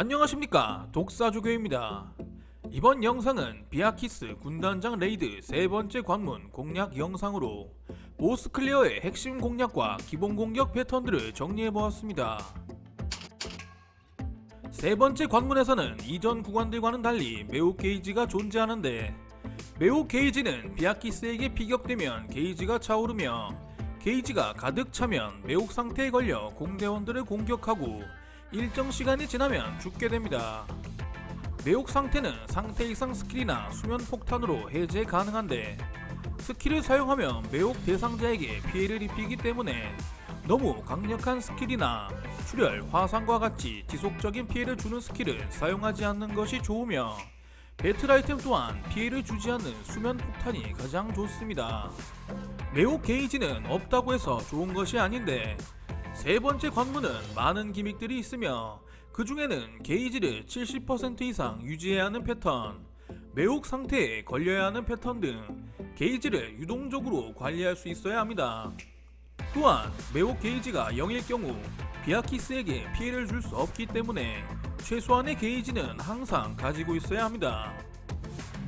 안녕하십니까 독사조교입니다. 이번 영상은 비아키스 군단장 레이드 세 번째 관문 공략 영상으로 보스 클리어의 핵심 공략과 기본 공격 패턴들을 정리해보았습니다. 세 번째 관문에서는 이전 구간들과는 달리 매우 게이지가 존재하는데 매우 게이지는 비아키스에게 피격되면 게이지가 차오르며 게이지가 가득 차면 매혹 상태에 걸려 공대원들을 공격하고 일정 시간이 지나면 죽게 됩니다. 매혹 상태는 상태 이상 스킬이나 수면 폭탄으로 해제 가능한데 스킬을 사용하면 매혹 대상자에게 피해를 입히기 때문에 너무 강력한 스킬이나 출혈, 화상과 같이 지속적인 피해를 주는 스킬은 사용하지 않는 것이 좋으며 배틀 아이템 또한 피해를 주지 않는 수면 폭탄이 가장 좋습니다. 매혹 게이지는 없다고 해서 좋은 것이 아닌데 세 번째 관문은 많은 기믹들이 있으며 그 중에는 게이지를 70% 이상 유지해야 하는 패턴, 매혹 상태에 걸려야 하는 패턴 등 게이지를 유동적으로 관리할 수 있어야 합니다. 또한 매혹 게이지가 0일 경우 비아키스에게 피해를 줄 수 없기 때문에 최소한의 게이지는 항상 가지고 있어야 합니다.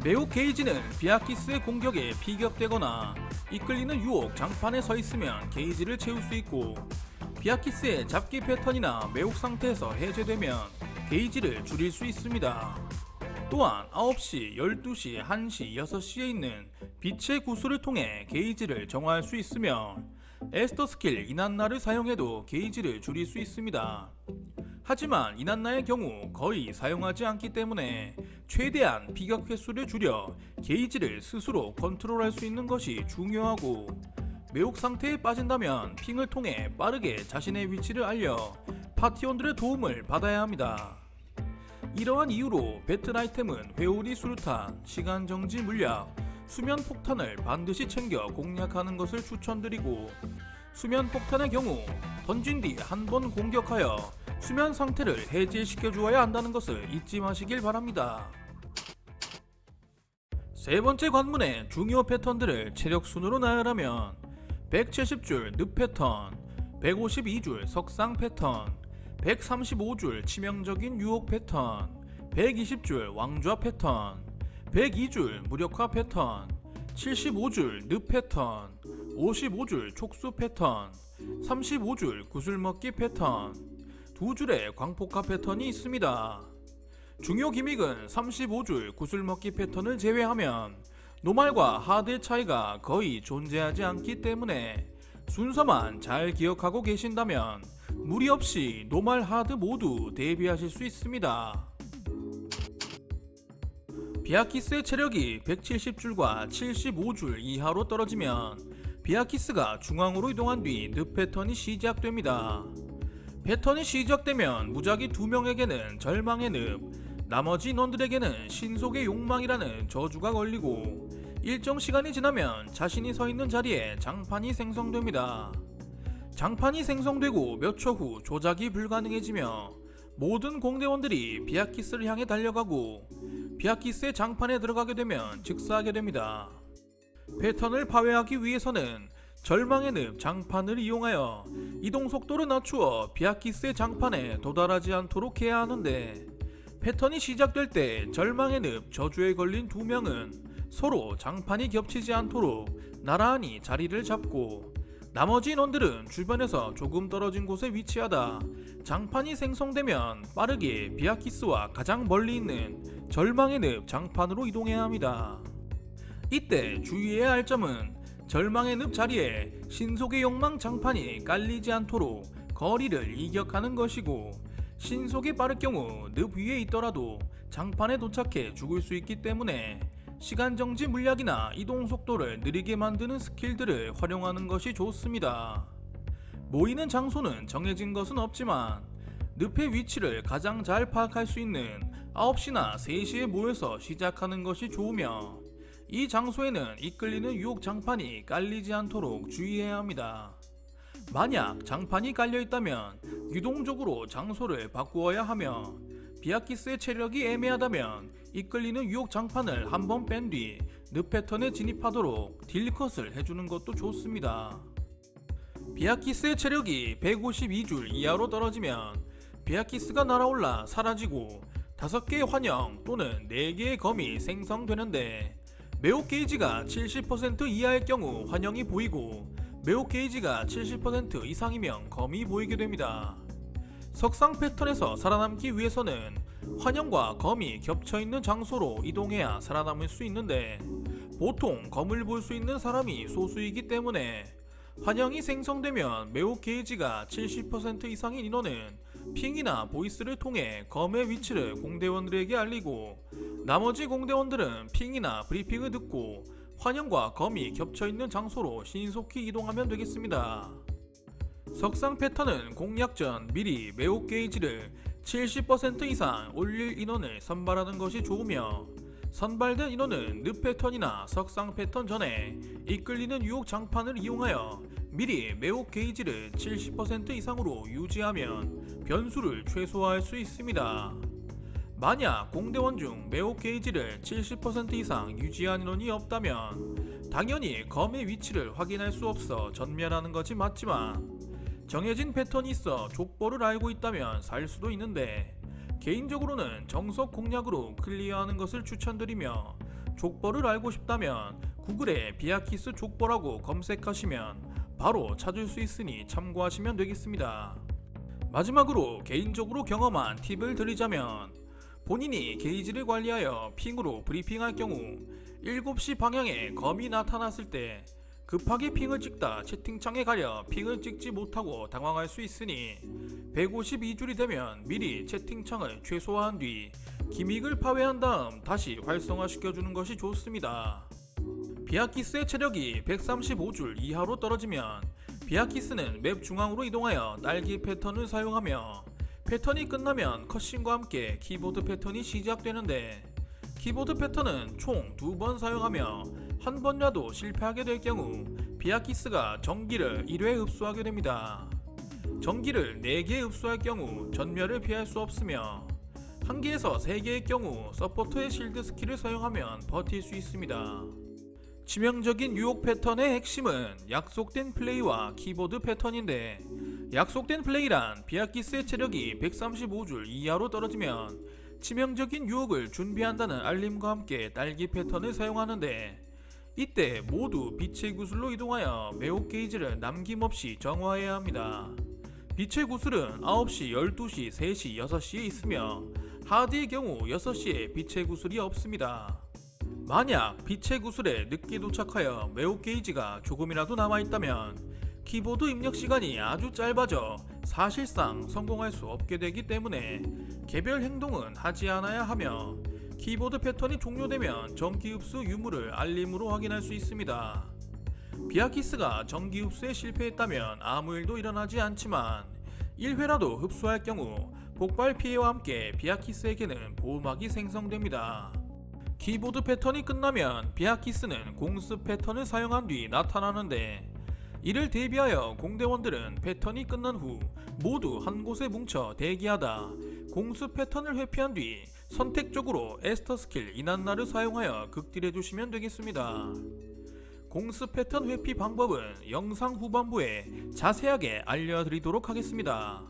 매혹 게이지는 비아키스의 공격에 피격되거나 이끌리는 유혹 장판에 서 있으면 게이지를 채울 수 있고 비아키스의 잡기 패턴이나 매혹 상태에서 해제되면 게이지를 줄일 수 있습니다. 또한 9시, 12시, 1시, 6시에 있는 빛의 구슬을 통해 게이지를 정화할 수 있으며 에스터 스킬 이난나를 사용해도 게이지를 줄일 수 있습니다. 하지만 이난나의 경우 거의 사용하지 않기 때문에 최대한 피격 횟수를 줄여 게이지를 스스로 컨트롤할 수 있는 것이 중요하고 매혹 상태에 빠진다면 핑을 통해 빠르게 자신의 위치를 알려 파티원들의 도움을 받아야 합니다. 이러한 이유로 배틀 아이템은 회오리 수류탄, 시간 정지 물약, 수면 폭탄을 반드시 챙겨 공략하는 것을 추천드리고 수면 폭탄의 경우 던진 뒤 한 번 공격하여 수면 상태를 해제시켜 주어야 한다는 것을 잊지 마시길 바랍니다. 세 번째 관문의 중요 패턴들을 체력 순으로 나열하면 170줄 늪 패턴, 152줄 석상 패턴, 135줄 치명적인 유혹 패턴, 120줄 왕좌 패턴, 102줄 무력화 패턴, 75줄 늪 패턴, 55줄 촉수 패턴, 35줄 구슬먹기 패턴, 두 줄의 광폭화 패턴이 있습니다. 중요 기믹은 35줄 구슬먹기 패턴을 제외하면 노말과 하드의 차이가 거의 존재하지 않기 때문에 순서만 잘 기억하고 계신다면 무리 없이 노말 하드 모두 대비하실 수 있습니다. 비아키스의 체력이 170줄과 75줄 이하로 떨어지면 비아키스가 중앙으로 이동한 뒤 늪 패턴이 시작됩니다. 패턴이 시작되면 무작위 두 명에게는 절망의 늪, 나머지 인원들에게는 신속의 욕망이라는 저주가 걸리고 일정 시간이 지나면 자신이 서 있는 자리에 장판이 생성됩니다. 장판이 생성되고 몇 초 후 조작이 불가능해지며 모든 공대원들이 비아키스를 향해 달려가고 비아키스의 장판에 들어가게 되면 즉사하게 됩니다. 패턴을 파괴하기 위해서는 절망의 늪 장판을 이용하여 이동 속도를 낮추어 비아키스의 장판에 도달하지 않도록 해야 하는데 패턴이 시작될 때 절망의 늪 저주에 걸린 두 명은 서로 장판이 겹치지 않도록 나란히 자리를 잡고 나머지 인원들은 주변에서 조금 떨어진 곳에 위치하다 장판이 생성되면 빠르게 비아키스와 가장 멀리 있는 절망의 늪 장판으로 이동해야 합니다. 이때 주의해야 할 점은 절망의 늪 자리에 신속의 욕망 장판이 깔리지 않도록 거리를 이격하는 것이고 신속이 빠를 경우 늪 위에 있더라도 장판에 도착해 죽을 수 있기 때문에 시간 정지 물약이나 이동 속도를 느리게 만드는 스킬들을 활용하는 것이 좋습니다. 모이는 장소는 정해진 것은 없지만 늪의 위치를 가장 잘 파악할 수 있는 9시나 3시에 모여서 시작하는 것이 좋으며 이 장소에는 이끌리는 유혹 장판이 깔리지 않도록 주의해야 합니다. 만약 장판이 깔려 있다면 유동적으로 장소를 바꾸어야 하며 비아키스의 체력이 애매하다면 이끌리는 유혹 장판을 한번 뺀 뒤 늪 패턴에 진입하도록 딜컷을 해주는 것도 좋습니다. 비아키스의 체력이 152줄 이하로 떨어지면 비아키스가 날아올라 사라지고 5개의 환영 또는 4개의 검이 생성되는데 매혹 게이지가 70% 이하일 경우 환영이 보이고 매혹 게이지가 70% 이상이면 검이 보이게 됩니다. 석상 패턴에서 살아남기 위해서는 환영과 검이 겹쳐 있는 장소로 이동해야 살아남을 수 있는데 보통 검을 볼 수 있는 사람이 소수이기 때문에 환영이 생성되면 매혹 게이지가 70% 이상인 인원은 핑이나 보이스를 통해 검의 위치를 공대원들에게 알리고 나머지 공대원들은 핑이나 브리핑을 듣고 환영과 검이 겹쳐 있는 장소로 신속히 이동하면 되겠습니다. 석상 패턴은 공략 전 미리 매혹 게이지를 70% 이상 올릴 인원을 선발하는 것이 좋으며 선발된 인원은 늪 패턴이나 석상 패턴 전에 이끌리는 유혹 장판을 이용하여 미리 매혹 게이지를 70% 이상으로 유지하면 변수를 최소화할 수 있습니다. 만약 공대원 중 매혹 게이지를 70% 이상 유지한 인원이 없다면 당연히 검의 위치를 확인할 수 없어 전멸하는 것이 맞지만 정해진 패턴이 있어 족보를 알고 있다면 살 수도 있는데 개인적으로는 정석 공략으로 클리어하는 것을 추천드리며 족보를 알고 싶다면 구글에 비아키스 족보라고 검색하시면 바로 찾을 수 있으니 참고하시면 되겠습니다. 마지막으로 개인적으로 경험한 팁을 드리자면 본인이 게이지를 관리하여 핑으로 브리핑할 경우 7시 방향에 검이 나타났을 때 급하게 핑을 찍다 채팅창에 가려 핑을 찍지 못하고 당황할 수 있으니 152줄이 되면 미리 채팅창을 최소화한 뒤 기믹을 파괴한 다음 다시 활성화시켜주는 것이 좋습니다. 비아키스의 체력이 135줄 이하로 떨어지면 비아키스는 맵 중앙으로 이동하여 날개 패턴을 사용하며 패턴이 끝나면 컷신과 함께 키보드 패턴이 시작되는데 키보드 패턴은 총 두 번 사용하며 한 번이라도 실패하게 될 경우 비아키스가 전기를 1회 흡수하게 됩니다. 전기를 4개 흡수할 경우 전멸을 피할 수 없으며 1개에서 3개의 경우 서포터의 실드 스킬을 사용하면 버틸 수 있습니다. 치명적인 유혹 패턴의 핵심은 약속된 플레이와 키보드 패턴인데 약속된 플레이란 비아키스의 체력이 135줄 이하로 떨어지면 치명적인 유혹을 준비한다는 알림과 함께 딸기 패턴을 사용하는데 이때 모두 빛의 구슬로 이동하여 매혹 게이지를 남김없이 정화해야 합니다. 빛의 구슬은 9시, 12시, 3시, 6시에 있으며 하드의 경우 6시에 빛의 구슬이 없습니다. 만약 빛의 구슬에 늦게 도착하여 매혹 게이지가 조금이라도 남아있다면 키보드 입력 시간이 아주 짧아져 사실상 성공할 수 없게 되기 때문에 개별 행동은 하지 않아야 하며 키보드 패턴이 종료되면 전기 흡수 유무를 알림으로 확인할 수 있습니다. 비아키스가 전기 흡수에 실패했다면 아무 일도 일어나지 않지만 1회라도 흡수할 경우 폭발 피해와 함께 비아키스에게는 보호막이 생성됩니다. 키보드 패턴이 끝나면 비아키스는 공습 패턴을 사용한 뒤 나타나는데 이를 대비하여 공대원들은 패턴이 끝난 후 모두 한 곳에 뭉쳐 대기하다 공습 패턴을 회피한 뒤 선택적으로 에스터 스킬 이난나를 사용하여 극딜해 주시면 되겠습니다. 공습 패턴 회피 방법은 영상 후반부에 자세하게 알려드리도록 하겠습니다.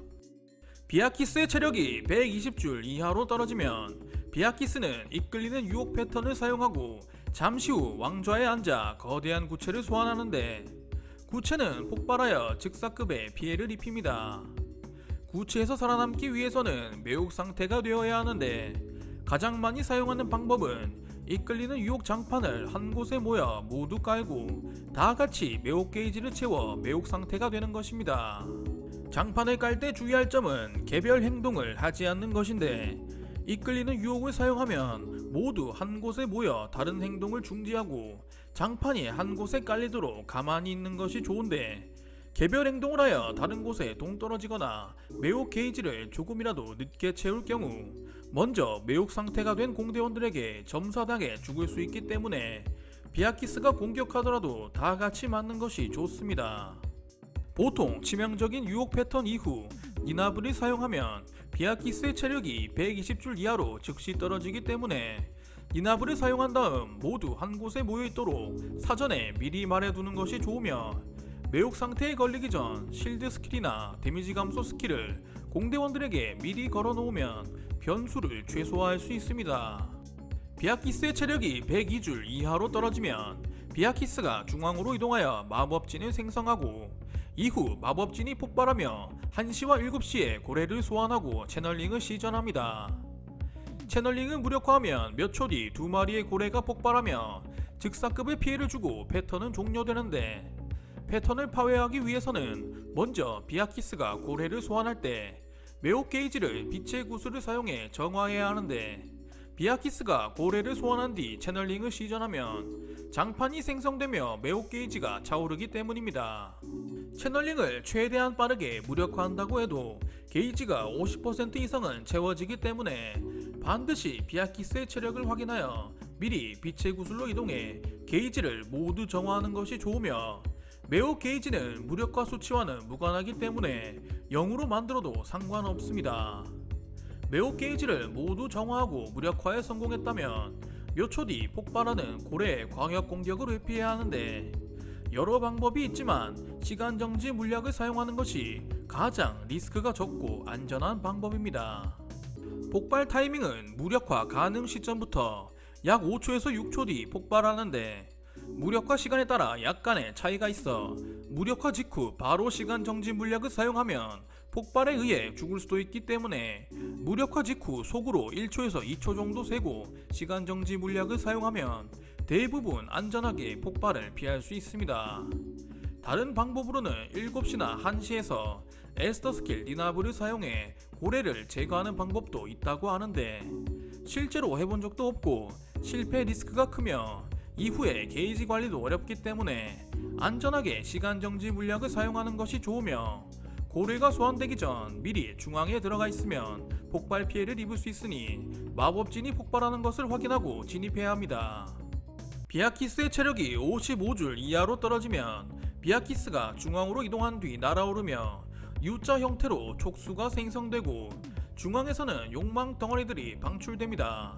비아키스의 체력이 120줄 이하로 떨어지면 비아키스는 이끌리는 유혹 패턴을 사용하고 잠시 후 왕좌에 앉아 거대한 구체를 소환하는데 구체는 폭발하여 즉사급의 피해를 입힙니다. 구체에서 살아남기 위해서는 매혹 상태가 되어야 하는데 가장 많이 사용하는 방법은 이끌리는 유혹 장판을 한 곳에 모여 모두 깔고 다 같이 매혹 게이지를 채워 매혹 상태가 되는 것입니다. 장판을 깔 때 주의할 점은 개별 행동을 하지 않는 것인데 이끌리는 유혹을 사용하면 모두 한 곳에 모여 다른 행동을 중지하고 장판이 한 곳에 깔리도록 가만히 있는 것이 좋은데 개별 행동을 하여 다른 곳에 동떨어지거나 매혹 게이지를 조금이라도 늦게 채울 경우 먼저 매혹 상태가 된 공대원들에게 점사당해 죽을 수 있기 때문에 비아키스가 공격하더라도 다 같이 맞는 것이 좋습니다. 보통 치명적인 유혹 패턴 이후 니나브를 사용하면 비아키스의 체력이 120줄 이하로 즉시 떨어지기 때문에 니나브를 사용한 다음 모두 한 곳에 모여 있도록 사전에 미리 말해두는 것이 좋으며 매혹 상태에 걸리기 전 실드 스킬이나 데미지 감소 스킬을 공대원들에게 미리 걸어놓으면 변수를 최소화할 수 있습니다. 비아키스의 체력이 102줄 이하로 떨어지면 비아키스가 중앙으로 이동하여 마법진을 생성하고 이후 마법진이 폭발하며 1시와 7시에 고래를 소환하고 채널링을 시전합니다. 채널링을 무력화하면 몇 초 뒤 두 마리의 고래가 폭발하며 즉사급의 피해를 주고 패턴은 종료되는데 패턴을 파괴하기 위해서는 먼저 비아키스가 고래를 소환할 때 매혹 게이지를 빛의 구슬을 사용해 정화해야 하는데 비아키스가 고래를 소환한 뒤 채널링을 시전하면 장판이 생성되며 매혹 게이지가 차오르기 때문입니다. 채널링을 최대한 빠르게 무력화한다고 해도 게이지가 50% 이상은 채워지기 때문에 반드시 비아키스의 체력을 확인하여 미리 빛의 구슬로 이동해 게이지를 모두 정화하는 것이 좋으며 매우 게이지는 무력화 수치와는 무관하기 때문에 0으로 만들어도 상관없습니다. 매우 게이지를 모두 정화하고 무력화에 성공했다면 몇 초 뒤 폭발하는 고래의 광역 공격을 회피해야 하는데 여러 방법이 있지만 시간 정지 물약을 사용하는 것이 가장 리스크가 적고 안전한 방법입니다. 폭발 타이밍은 무력화 가능 시점부터 약 5초에서 6초 뒤 폭발하는데 무력화 시간에 따라 약간의 차이가 있어 무력화 직후 바로 시간 정지 물약을 사용하면 폭발에 의해 죽을 수도 있기 때문에 무력화 직후 속으로 1초에서 2초 정도 세고 시간 정지 물약을 사용하면 대부분 안전하게 폭발을 피할 수 있습니다. 다른 방법으로는 7시나 1시에서 에스터 스킬 니나브를 사용해 고래를 제거하는 방법도 있다고 하는데 실제로 해본 적도 없고 실패 리스크가 크며 이후에 게이지 관리도 어렵기 때문에 안전하게 시간 정지 물약을 사용하는 것이 좋으며 고래가 소환되기 전 미리 중앙에 들어가 있으면 폭발 피해를 입을 수 있으니 마법진이 폭발하는 것을 확인하고 진입해야 합니다. 비아키스의 체력이 55줄 이하로 떨어지면 비아키스가 중앙으로 이동한 뒤 날아오르며 U자 형태로 촉수가 생성되고 중앙에서는 욕망 덩어리들이 방출됩니다.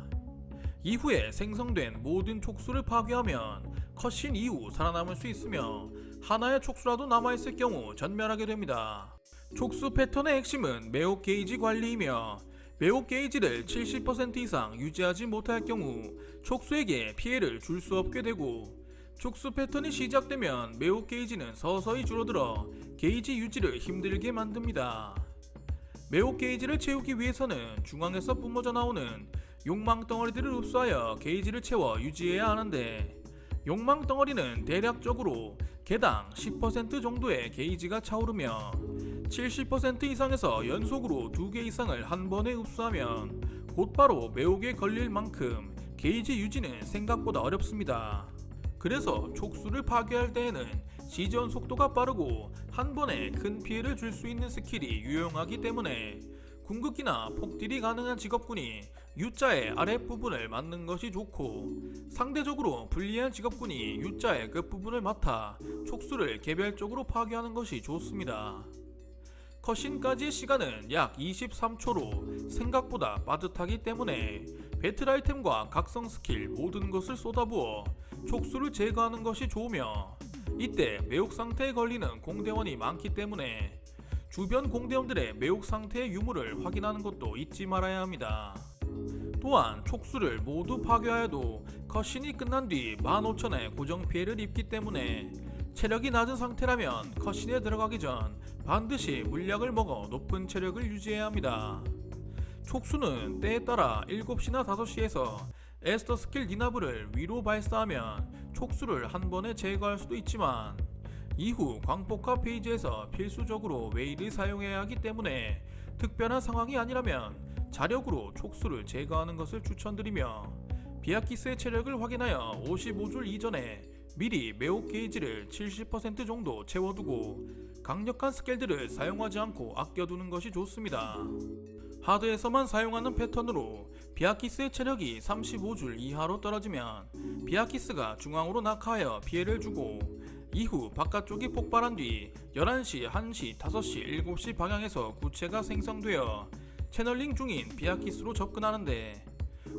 이후에 생성된 모든 촉수를 파괴하면 컷신 이후 살아남을 수 있으며 하나의 촉수라도 남아있을 경우 전멸하게 됩니다. 촉수 패턴의 핵심은 매혹 게이지 관리이며 매혹 게이지를 70% 이상 유지하지 못할 경우 촉수에게 피해를 줄 수 없게 되고 촉수 패턴이 시작되면 매혹 게이지는 서서히 줄어들어 게이지 유지를 힘들게 만듭니다. 매혹 게이지를 채우기 위해서는 중앙에서 뿜어져 나오는 욕망 덩어리들을 흡수하여 게이지를 채워 유지해야 하는데 욕망 덩어리는 대략적으로 개당 10% 정도의 게이지가 차오르며 70% 이상에서 연속으로 2개 이상을 한 번에 흡수하면 곧바로 매혹에 걸릴 만큼 게이지 유지는 생각보다 어렵습니다. 그래서 촉수를 파괴할 때에는 시전 속도가 빠르고 한 번에 큰 피해를 줄 수 있는 스킬이 유용하기 때문에 궁극기나 폭딜이 가능한 직업군이 U자의 아랫부분을 맡는 것이 좋고 상대적으로 불리한 직업군이 U자의 끝부분을 맡아 촉수를 개별적으로 파괴하는 것이 좋습니다. 컷신까지의 시간은 약 23초로 생각보다 빠듯하기 때문에 배틀 아이템과 각성 스킬 모든 것을 쏟아부어 촉수를 제거하는 것이 좋으며 이때 매혹 상태에 걸리는 공대원이 많기 때문에 주변 공대원들의 매혹 상태의 유무를 확인하는 것도 잊지 말아야 합니다. 또한 촉수를 모두 파괴하여도 컷신이 끝난 뒤 15,000의 고정 피해를 입기 때문에 체력이 낮은 상태라면 컷신에 들어가기 전 반드시 물약을 먹어 높은 체력을 유지해야 합니다. 촉수는 때에 따라 7시나 5시에서 에스터 스킬 니나브를 위로 발사하면 촉수를 한 번에 제거할 수도 있지만 이후 광폭화 페이지에서 필수적으로 웨이를 사용해야 하기 때문에 특별한 상황이 아니라면 자력으로 촉수를 제거하는 것을 추천드리며 비아키스의 체력을 확인하여 55줄 이전에 미리 매혹 게이지를 70% 정도 채워두고 강력한 스킬들을 사용하지 않고 아껴두는 것이 좋습니다. 하드에서만 사용하는 패턴으로 비아키스의 체력이 35줄 이하로 떨어지면 비아키스가 중앙으로 낙하하여 피해를 주고 이후 바깥쪽이 폭발한 뒤 11시, 1시, 5시, 7시 방향에서 구체가 생성되어 채널링 중인 비아키스로 접근하는데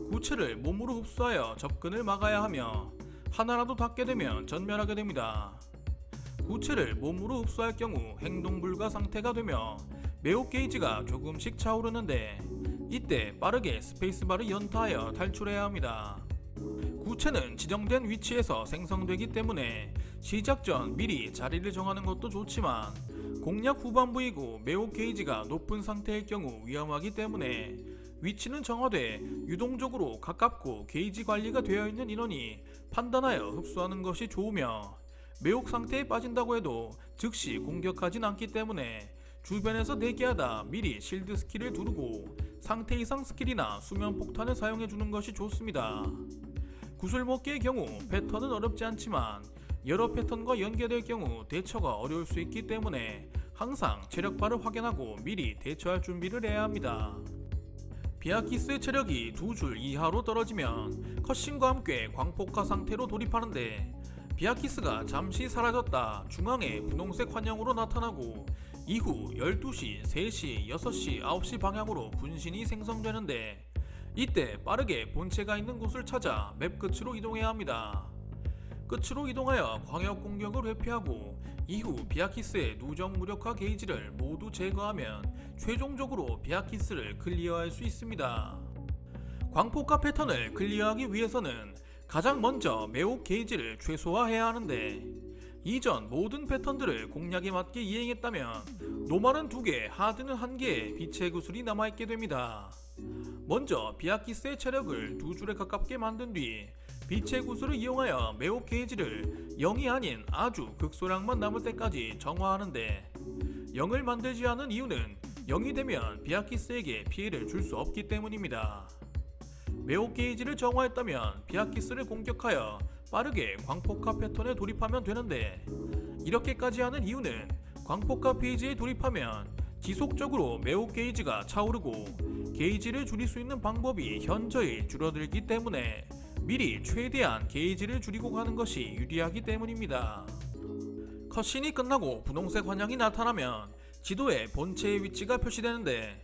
구체를 몸으로 흡수하여 접근을 막아야 하며 하나라도 닿게 되면 전멸하게 됩니다. 구체를 몸으로 흡수할 경우 행동 불가 상태가 되며 매혹 게이지가 조금씩 차오르는데 이때 빠르게 스페이스바를 연타하여 탈출해야 합니다. 구체는 지정된 위치에서 생성되기 때문에 시작 전 미리 자리를 정하는 것도 좋지만 공략 후반부이고 매혹 게이지가 높은 상태일 경우 위험하기 때문에 위치는 정하되 유동적으로 가깝고 게이지 관리가 되어 있는 인원이 판단하여 흡수하는 것이 좋으며 매혹 상태에 빠진다고 해도 즉시 공격하진 않기 때문에 주변에서 대기하다 미리 실드 스킬을 두르고 상태 이상 스킬이나 수면 폭탄을 사용해 주는 것이 좋습니다. 구슬 먹기의 경우 패턴은 어렵지 않지만 여러 패턴과 연계될 경우 대처가 어려울 수 있기 때문에 항상 체력바를 확인하고 미리 대처할 준비를 해야 합니다. 비아키스의 체력이 두 줄 이하로 떨어지면 컷신과 함께 광폭화 상태로 돌입하는데 비아키스가 잠시 사라졌다 중앙에 분홍색 환영으로 나타나고 이후 12시, 3시, 6시, 9시 방향으로 분신이 생성되는데 이때 빠르게 본체가 있는 곳을 찾아 맵 끝으로 이동해야 합니다. 끝으로 이동하여 광역 공격을 회피하고 이후 비아키스의 누적 무력화 게이지를 모두 제거하면 최종적으로 비아키스를 클리어할 수 있습니다. 광폭화 패턴을 클리어하기 위해서는 가장 먼저 매혹 게이지를 최소화해야 하는데 이전 모든 패턴들을 공략에 맞게 이행했다면 노말은 2개, 하드는 1개의 빛의 구슬이 남아있게 됩니다. 먼저 비아키스의 체력을 두 줄에 가깝게 만든 뒤 빛의 구슬을 이용하여 매혹 게이지를 0이 아닌 아주 극소량만 남을 때까지 정화하는데 0을 만들지 않은 이유는 0이 되면 비아키스에게 피해를 줄 수 없기 때문입니다. 매혹 게이지를 정화했다면 비아키스를 공격하여 빠르게 광폭화 패턴에 돌입하면 되는데 이렇게까지 하는 이유는 광폭화 페이지에 돌입하면 지속적으로 매혹 게이지가 차오르고 게이지를 줄일 수 있는 방법이 현저히 줄어들기 때문에 미리 최대한 게이지를 줄이고 가는 것이 유리하기 때문입니다. 컷신이 끝나고 분홍색 환영이 나타나면 지도에 본체의 위치가 표시되는데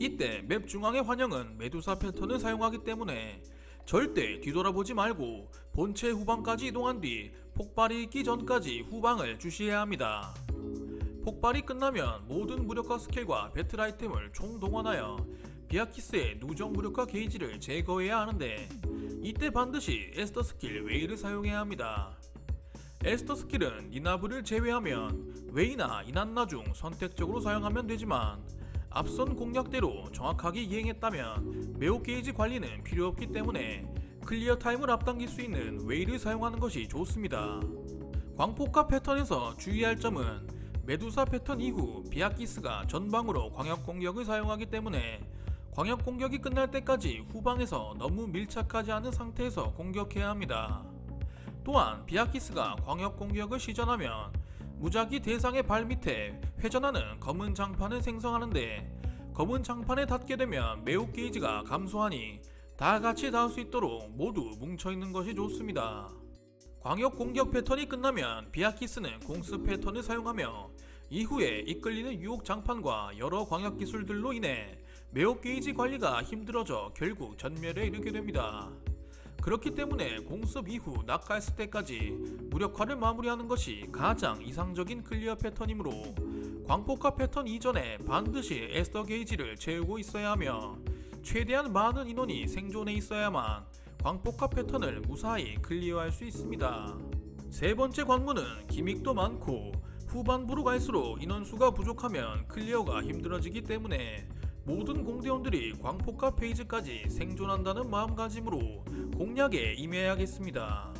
이때 맵 중앙의 환영은 메두사 패턴을 사용하기 때문에 절대 뒤돌아보지 말고 본체 후방까지 이동한 뒤 폭발이 있기 전까지 후방을 주시해야 합니다. 폭발이 끝나면 모든 무력화 스킬과 배틀 아이템을 총동원하여 비아키스의 누적 무력화 게이지를 제거해야 하는데 이때 반드시 에스터 스킬 웨이를 사용해야 합니다. 에스터 스킬은 니나브를 제외하면 웨이나 이난나 중 선택적으로 사용하면 되지만 앞선 공략대로 정확하게 이행했다면 매혹 게이지 관리는 필요 없기 때문에 클리어 타임을 앞당길 수 있는 웨이를 사용하는 것이 좋습니다. 광폭화 패턴에서 주의할 점은 메두사 패턴 이후 비아키스가 전방으로 광역 공격을 사용하기 때문에 광역 공격이 끝날 때까지 후방에서 너무 밀착하지 않은 상태에서 공격해야 합니다. 또한 비아키스가 광역 공격을 시전하면 무작위 대상의 발 밑에 회전하는 검은 장판을 생성하는데 검은 장판에 닿게 되면 매혹 게이지가 감소하니 다 같이 닿을 수 있도록 모두 뭉쳐 있는 것이 좋습니다. 광역 공격 패턴이 끝나면 비아키스는 공습 패턴을 사용하며 이후에 이끌리는 유혹 장판과 여러 광역 기술들로 인해 매혹 게이지 관리가 힘들어져 결국 전멸에 이르게 됩니다. 그렇기 때문에 공습 이후 낙하했을 때까지 무력화를 마무리하는 것이 가장 이상적인 클리어 패턴이므로 광폭화 패턴 이전에 반드시 에스터 게이지를 채우고 있어야 하며 최대한 많은 인원이 생존해 있어야만 광폭화 패턴을 무사히 클리어할 수 있습니다. 세 번째 관문은 기믹도 많고 후반부로 갈수록 인원수가 부족하면 클리어가 힘들어지기 때문에 모든 공대원들이 광폭화 페이지까지 생존한다는 마음가짐으로 공략에 임해야겠습니다.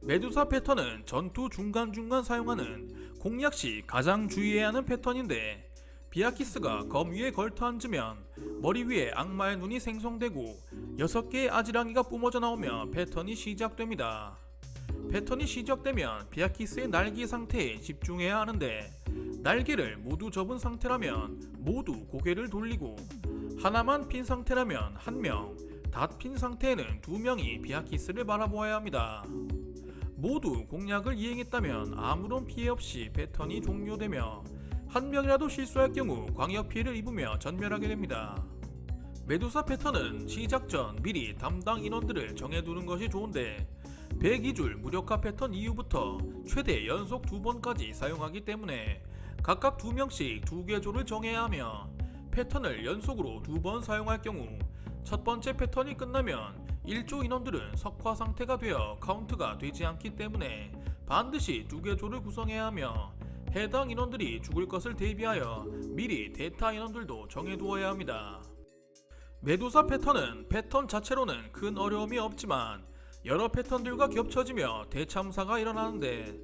메두사 패턴은 전투 중간중간 사용하는 공략 시 가장 주의해야 하는 패턴인데 비아키스가 검 위에 걸터 앉으면 머리 위에 악마의 눈이 생성되고 6개의 아지랑이가 뿜어져 나오며 패턴이 시작됩니다. 패턴이 시작되면 비아키스의 날개 상태에 집중해야 하는데 날개를 모두 접은 상태라면 모두 고개를 돌리고 하나만 핀 상태라면 한 명, 다 핀 상태에는 두 명이 비아키스를 바라보아야 합니다. 모두 공략을 이행했다면 아무런 피해 없이 패턴이 종료되며 한 명이라도 실수할 경우 광역 피해를 입으며 전멸하게 됩니다. 메두사 패턴은 시작 전 미리 담당 인원들을 정해두는 것이 좋은데 102줄 무력화 패턴 이후부터 최대 연속 두 번까지 사용하기 때문에 각각 두 명씩 두 개조를 정해야 하며 패턴을 연속으로 두번 사용할 경우 첫 번째 패턴이 끝나면 1조 인원들은 석화 상태가 되어 카운트가 되지 않기 때문에 반드시 두 개조를 구성해야 하며 해당 인원들이 죽을 것을 대비하여 미리 대타 인원들도 정해두어야 합니다. 메두사 패턴은 패턴 자체로는 큰 어려움이 없지만 여러 패턴들과 겹쳐지며 대참사가 일어나는데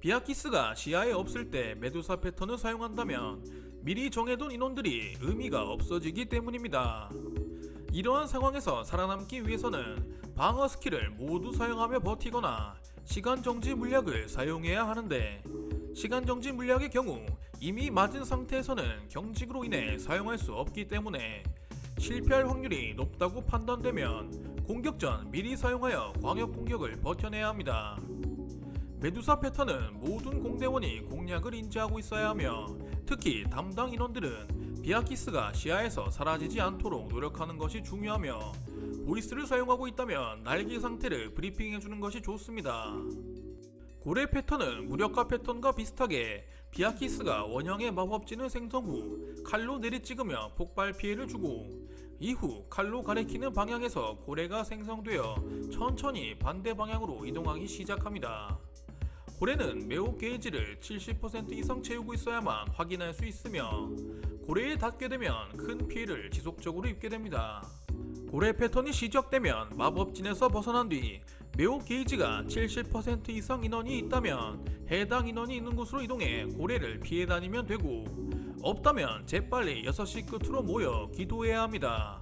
비아키스가 시야에 없을 때 메두사 패턴을 사용한다면 미리 정해둔 인원들이 의미가 없어지기 때문입니다. 이러한 상황에서 살아남기 위해서는 방어 스킬을 모두 사용하며 버티거나 시간 정지 물약을 사용해야 하는데 시간 정지 물약의 경우 이미 맞은 상태에서는 경직으로 인해 사용할 수 없기 때문에 실패할 확률이 높다고 판단되면 공격 전 미리 사용하여 광역 공격을 버텨내야 합니다. 메두사 패턴은 모든 공대원이 공략을 인지하고 있어야 하며 특히 담당 인원들은 비아키스가 시야에서 사라지지 않도록 노력하는 것이 중요하며 보이스를 사용하고 있다면 날개 상태를 브리핑해주는 것이 좋습니다. 고래 패턴은 무력화 패턴과 비슷하게 비아키스가 원형의 마법진을 생성 후 칼로 내리찍으며 폭발 피해를 주고 이후 칼로 가리키는 방향에서 고래가 생성되어 천천히 반대 방향으로 이동하기 시작합니다. 고래는 매우 게이지를 70% 이상 채우고 있어야만 확인할 수 있으며 고래에 닿게 되면 큰 피해를 지속적으로 입게 됩니다. 고래 패턴이 시작되면 마법진에서 벗어난 뒤 매우 게이지가 70% 이상 인원이 있다면 해당 인원이 있는 곳으로 이동해 고래를 피해 다니면 되고 없다면 재빨리 6시 끝으로 모여 기도해야 합니다.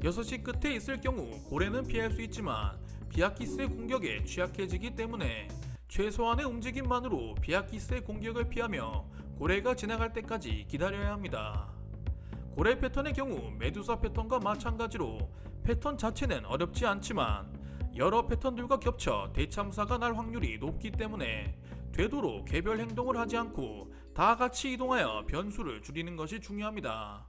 6시 끝에 있을 경우 고래는 피할 수 있지만 비아키스의 공격에 취약해지기 때문에 최소한의 움직임만으로 비아키스의 공격을 피하며 고래가 지나갈 때까지 기다려야 합니다. 고래 패턴의 경우 메두사 패턴과 마찬가지로 패턴 자체는 어렵지 않지만 여러 패턴들과 겹쳐 대참사가 날 확률이 높기 때문에 되도록 개별 행동을 하지 않고 다 같이 이동하여 변수를 줄이는 것이 중요합니다.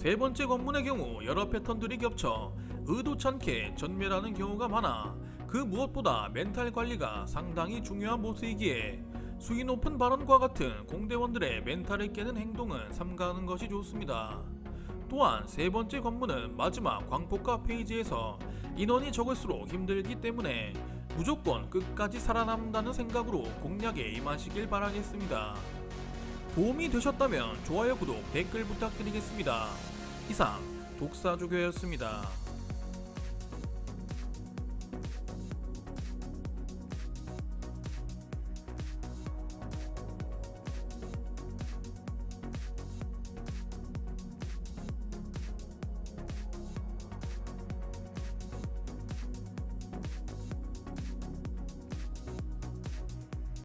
세 번째 관문의 경우 여러 패턴들이 겹쳐 의도찮게 전멸하는 경우가 많아 그 무엇보다 멘탈 관리가 상당히 중요한 보스이기에 수위 높은 발언과 같은 공대원들의 멘탈을 깨는 행동은 삼가하는 것이 좋습니다. 또한 세 번째 관문은 마지막 광폭화 페이지에서 인원이 적을수록 힘들기 때문에 무조건 끝까지 살아남는다는 생각으로 공략에 임하시길 바라겠습니다. 도움이 되셨다면 좋아요, 구독, 댓글 부탁드리겠습니다. 이상 독사조교였습니다.